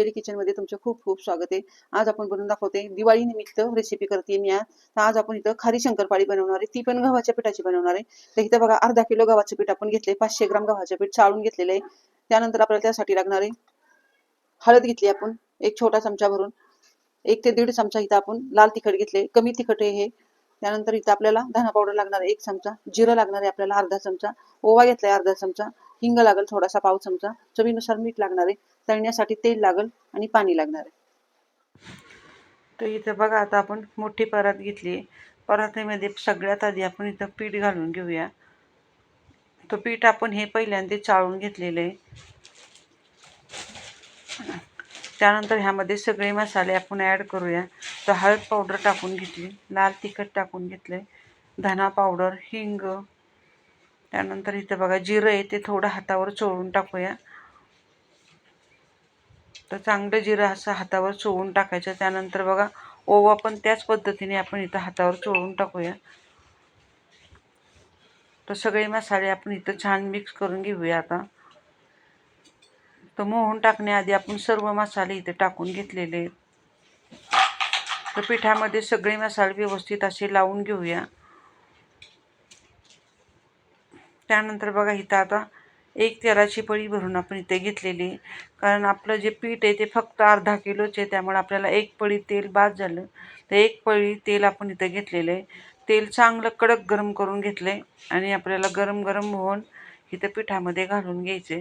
अंजली किचनमध्ये तुमचं खूप खूप स्वागत आहे. आज आपण बनवून दाखवते दिवाळी निमित्त रेसिपी करते मी आज. आज आपण इथं खारी शंकरपाळी बनवणार आहे. ती पण गव्हाच्या पिठाची बनवणार आहे. तर इथं बघा अर्धा किलो गव्हाचं पीठ आपण घेतले पाचशे ग्राम गव्हाचं पीठ चाळून घेतलेलं आहे. त्यानंतर आपल्याला त्यासाठी लागणार आहे हळद घेतली आपण एक छोटा चमचा भरून. एक ते दीड चमचा इथं आपण लाल तिखट घेतले कमी तिखट आहे हे. त्यानंतर इथं आपल्याला धना पावडर लागणार आहे एक चमचा. जिरं लागणार आहे आपल्याला अर्धा चमचा. ओवा घेतलाय अर्धा चमचा. हिंग लागेल थोडासा पाव चमचा. चवीनुसार मीठ लागणार आहे. तळण्यासाठी तेल लागेल आणि पाणी लागणार आहे. तर इथं बघा आता आपण मोठी परात घेतली परातीमध्ये सगळ्यात आधी आपण इथं पीठ घालून घेऊया. तो पीठ आपण हे पहिल्यांदा चाळून घेतलेलं आहे. त्यानंतर ह्यामध्ये सगळे मसाले आपण ॲड करूया. तर हळद पावडर टाकून घेतली लाल तिखट टाकून घेतले धना पावडर हिंग त्यानंतर इथं बघा जिरं आहे ते थोडं हातावर चोळून टाकूया. तर चांगलं जिरं असं हातावर चोळून टाकायचं. त्यानंतर बघा ओवा पण त्याच पद्धतीने आपण इथं हातावर चोळून टाकूया. तर सगळे मसाले आपण इथं छान मिक्स करून घेऊया आता. तर मोहून टाकण्याआधी आपण सर्व मसाले इथे टाकून घेतलेले आहेत. तर पिठामध्ये सगळे मसाले व्यवस्थित असे लावून घेऊया. त्यानंतर बघा इथं आता एक तेलाची पळी भरून आपण इथे घेतलेली. आहे कारण आपलं जे पीठ आहे ते फक्त अर्धा किलोचे आहे त्यामुळे आपल्याला एक पळी तेल बाद झालं. तर एक पळी तेल आपण इथं घेतलेलं आहे. तेल चांगलं कडक गरम करून घेतलं आहे आणि आपल्याला गरम गरम होऊन इथं पिठामध्ये घालून घ्यायचे.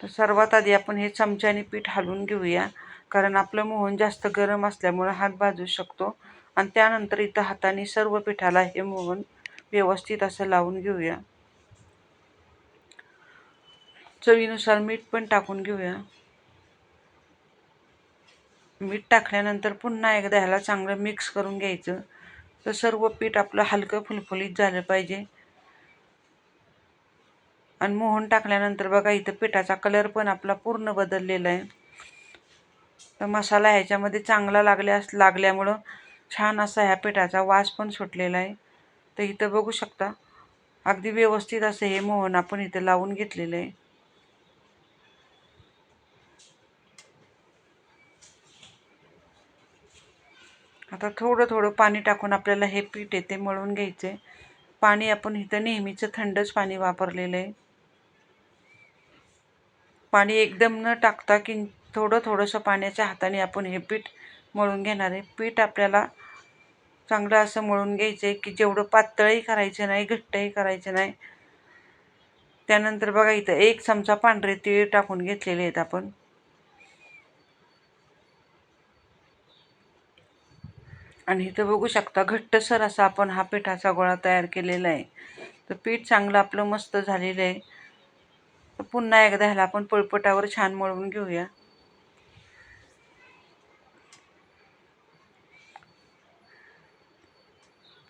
तर सर्वात आधी आपण हे चमच्याने पीठ हलवून घेऊया. कारण आपलं मोहन जास्त गरम असल्यामुळे हात भाजू शकतो. आणि त्यानंतर इथं हाताने सर्व पिठाला हे मोहन व्यवस्थित असं लावून घेऊया. चवीनुसार मीठ पण टाकून घेऊया. मीठ टाकल्यानंतर पुन्हा एकदा ह्याला चांगलं मिक्स करून घ्यायचं. तर सर्व पीठ आपलं हलकं फुलफुलीत झालं पाहिजे. आणि मोहन टाकल्यानंतर बघा इथं पिठाचा कलर पण आपला पूर्ण बदललेला आहे. तर मसाला ह्याच्यामध्ये चांगला लागल्यास लागल्यामुळं छान असा ह्या पिठाचा वास पण सुटलेला आहे. तर इथं बघू शकता अगदी व्यवस्थित असं हे मोहन आपण इथं लावून घेतलेलं आहे. आता थोडं थोडं पाणी टाकून आपल्याला हे पीठ येते मळून घ्यायचं आहे पाणी आपण इथं नेहमीचं थंडच पाणी वापरलेलं आहे. पाणी एकदम न टाकता किं थोडं थोडंसं पाण्याच्या हाताने आपण हे पीठ मळून घेणार आहे. पीठ आपल्याला चांगलं असं मळून घ्यायचं आहे की जेवढं पातळही करायचं नाही घट्टही करायचं नाही. त्यानंतर बघा इथं एक चमचा पांढरे तीळ टाकून घेतलेले आहेत आपण. आणि इथं बघू शकता घट्टसर असा आपण हा पिठाचा गोळा तयार केलेला आहे. तर पीठ चांगलं आपलं मस्त झालेलं आहे. पुन्हा एकदा ह्याला आपण पळपटावर छान मळवून घेऊया.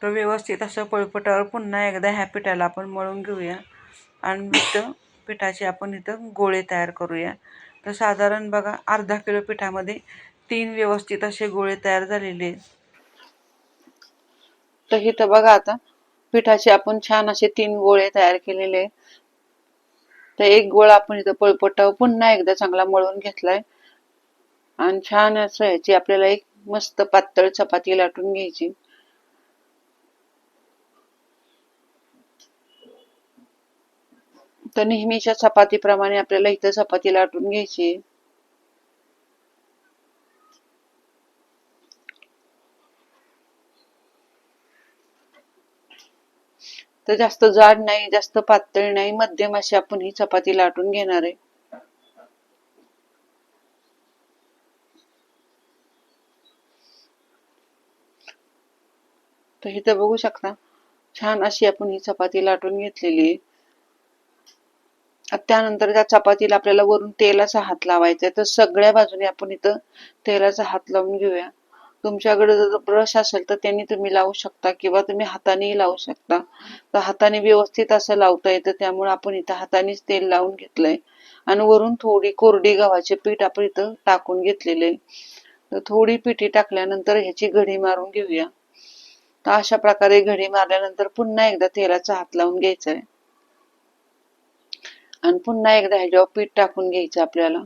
तर व्यवस्थित असं पळपटावर पुन्हा एकदा ह्या पिठाला आपण मळून घेऊया. आणि इथं पिठाचे आपण इथं गोळे तयार करूया. तर साधारण बघा अर्धा किलो पिठामध्ये तीन व्यवस्थित असे गोळे तयार झालेले आहेत. तर इथं बघा आता पिठाचे आपण छान असे तीन गोळे तयार केलेले तर एक गोळा आपण इथं पळपटावर पुन्हा एकदा चांगला मळून घेतलाय. आणि छान असं ह्याची आपल्याला एक मस्त पातळ चपाती लाटून घ्यायची. तर नेहमीच्या चपातीप्रमाणे आपल्याला इथं चपाती लाटून घ्यायची. तर जास्त जाड नाही जास्त पातळ नाही मध्यम अशी आपण ही चपाती लाटून घेणार आहे. तर इथं बघू शकता छान अशी आपण ही चपाती लाटून घेतलेली आहे. त्यानंतर त्या चपातीला आपल्याला वरून तेलाचा हात लावायचा आहे. तर सगळ्या बाजूने आपण इथं तेलाचा हात लावून घेऊया. तुमच्याकडे जर ब्रश असेल तर त्यांनी तुम्ही लावू शकता किंवा तुम्ही हातानेही लावू शकता. तर हाताने व्यवस्थित असं लावता येतं त्यामुळे आपण इथं हातानेच तेल लावून घेतलंय. आणि वरून थोडी कोरडी गव्हाचे पीठ आपण इथं टाकून घेतलेले तर थोडी पिठी टाकल्यानंतर ह्याची घडी मारून घेऊया. तर अशा प्रकारे घडी मारल्यानंतर पुन्हा एकदा तेलाचा हात लावून घ्यायचा आहे. आणि पुन्हा एकदा ह्याच्यावर पीठ टाकून घ्यायचं आपल्याला.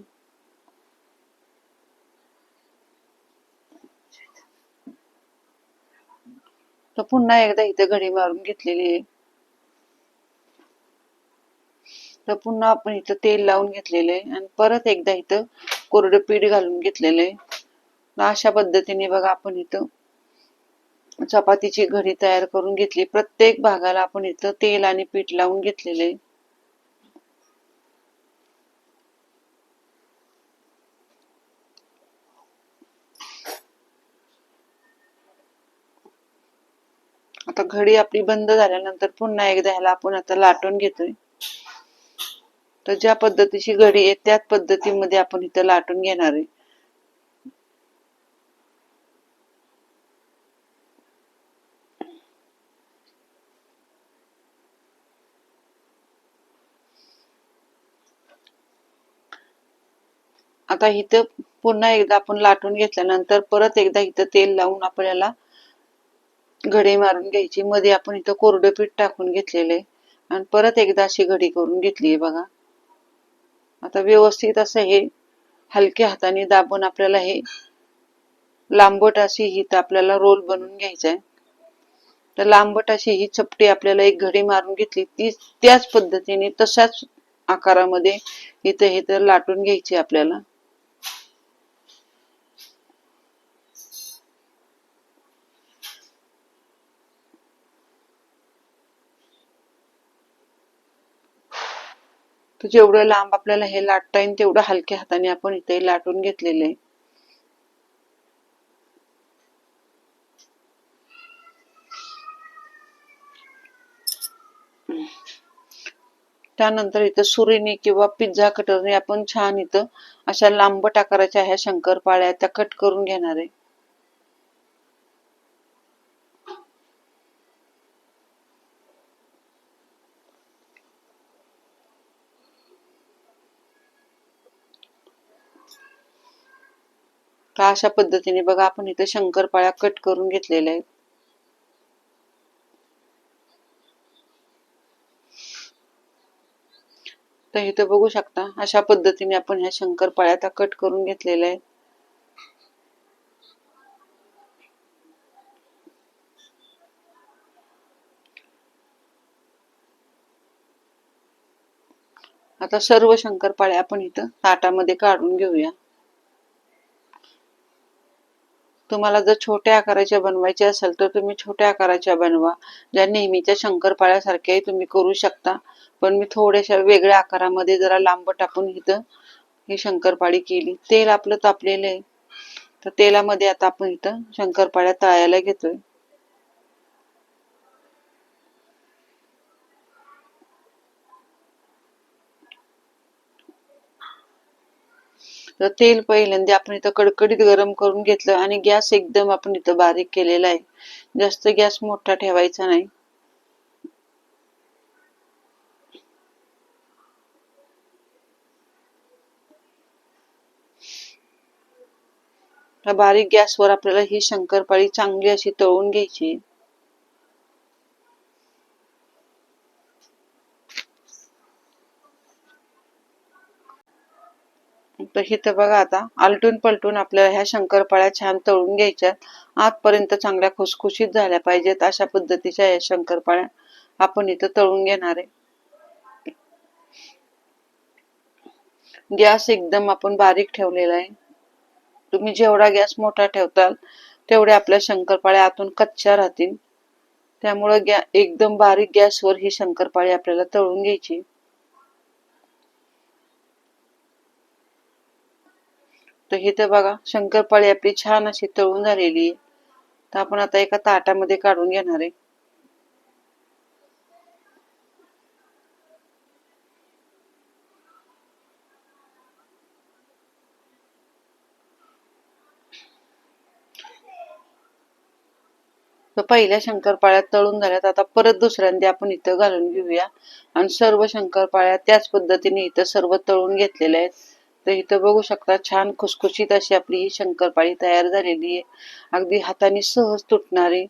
तर पुन्हा एकदा इथे घडी मारून घेतलेली आहे. तर पुन्हा आपण इथं तेल लावून घेतलेलं आहे आणि परत एकदा इथं कोरडं पीठ घालून घेतलेलं आहे. अशा पद्धतीने बघा आपण इथं चपातीची घडी तयार करून घेतली. प्रत्येक भागाला आपण इथं तेल आणि पीठ लावून घेतलेले आहे. आता घडी आपली बंद झाल्यानंतर पुन्हा एकदा ह्याला आपण आता लाटून घेतोय. तर ज्या पद्धतीची घडी आहे त्याच पद्धतीमध्ये आपण इथं लाटून घेणार आहे. आता इथं पुन्हा एकदा आपण लाटून घेतल्यानंतर परत एकदा इथं तेल लावून आपल्याला घडी मारून घ्यायची. मध्ये आपण इथं कोरडं पीठ टाकून घेतलेलं आहे. आणि परत एकदा अशी घडी करून घेतली आहे बघा. आता व्यवस्थित असं हे हलक्या हाताने दाबून आपल्याला हे लांबट अशी ही तर आपल्याला रोल बनवून घ्यायचा आहे. तर लांबट अशी ही चपटी आपल्याला एक घडी मारून घेतली. ती त्याच पद्धतीने तशाच आकारामध्ये इथं हे तर लाटून घ्यायची आपल्याला. तर जेवढं लांब आपल्याला हे लाटता येईल तेवढं हलक्या हाताने आपण इथे लाटून घेतलेलं आहे. त्यानंतर इथं सुरीने किंवा पिझ्झा कटरने आपण छान इथं अशा लांबट आकाराच्या ह्या शंकरपाळ्या त्या कट करून घेणार आहे. तर अशा पद्धतीने बघा आपण इथे शंकरपाळ्या कट करून घेतलेल्या आहेत. तर इथं बघू शकता अशा पद्धतीने आपण ह्या शंकरपाळ्या आता कट करून घेतलेल्या आहेत. आता सर्व शंकरपाळ्या आपण इथं ताटामध्ये काढून घेऊया. तुम्हाला जर छोट्या आकाराच्या बनवायच्या असेल तर तुम्ही छोट्या आकाराच्या बनवा. ज्या नेहमीच्या शंकरपाळ्यासारख्याही तुम्ही करू शकता. पण मी थोड्याशा वेगळ्या आकारामध्ये जरा लांब टाकून इथं ही शंकरपाळी केली. तेल आपलं तापलेलं आहे. तर तेलामध्ये आता आपण इथं शंकरपाळ्या तळायला घेतोय. तर तेल पहिल्यांदा आपण इथं कडकडीत गरम करून घेतलं आणि गॅस एकदम आपण इथं बारीक केलेला आहे. जास्त गॅस मोठा ठेवायचा नाही. बारीक गॅसवर आपल्याला ही शंकरपाळी चांगली अशी तळून घ्यायची. तर इथं बघा आता आलटून पलटून आपल्याला ह्या शंकरपाळ्या छान तळून घ्यायच्या. आतपर्यंत चांगल्या खुसखुशीत झाल्या पाहिजेत अशा पद्धतीच्या या शंकरपाळ्या आपण इथं तळून घेणार आहे. गॅस एकदम आपण बारीक ठेवलेला आहे. तुम्ही जेवढा गॅस मोठा ठेवताल तेवढे आपल्या शंकरपाळ्या आतून कच्च्या राहतील. त्यामुळं गॅ एकदम बारीक गॅसवर ही शंकरपाळी आपल्याला तळून घ्यायची. तर हे तर बघा शंकरपाळी आपली छान अशी तळून झालेली आहे. तर आपण आता एका ताटामध्ये काढून घेणार आहे. तर पहिल्या शंकरपाळ्या तळून झाल्यात. आता परत दुसऱ्यांदा आपण इथं घालून घेऊया. आणि सर्व शंकरपाळ्या त्याच पद्धतीने इथं सर्व तळून घेतलेल्या आहेत. तर इथं बघू शकता छान खुसखुशीत अशी आपली ही शंकरपाळी तयार झालेली आहे. अगदी हाताने सहज तुटणारी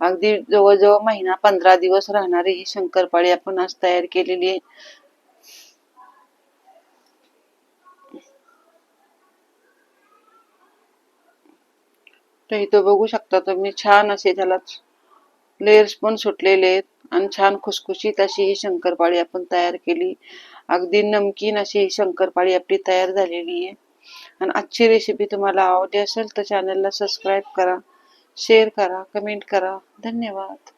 अगदी जवळजवळ महिना पंधरा दिवस राहणारी ही शंकरपाळी आपण आज तयार केलेली आहे. तर इथं बघू शकता तुम्ही छान असे त्याला लेयर्स पण सुटलेले आहेत आणि छान खुसखुशीत अशी ही शंकरपाळी आपण तयार केली. अगदी नमकीन अशी शंकरपाळी आपली तयार झालेली आहे. आणि आजची रेसिपी तुम्हाला आवडली असेल तर चॅनलला सबस्क्राईब करा शेअर करा कमेंट करा. धन्यवाद.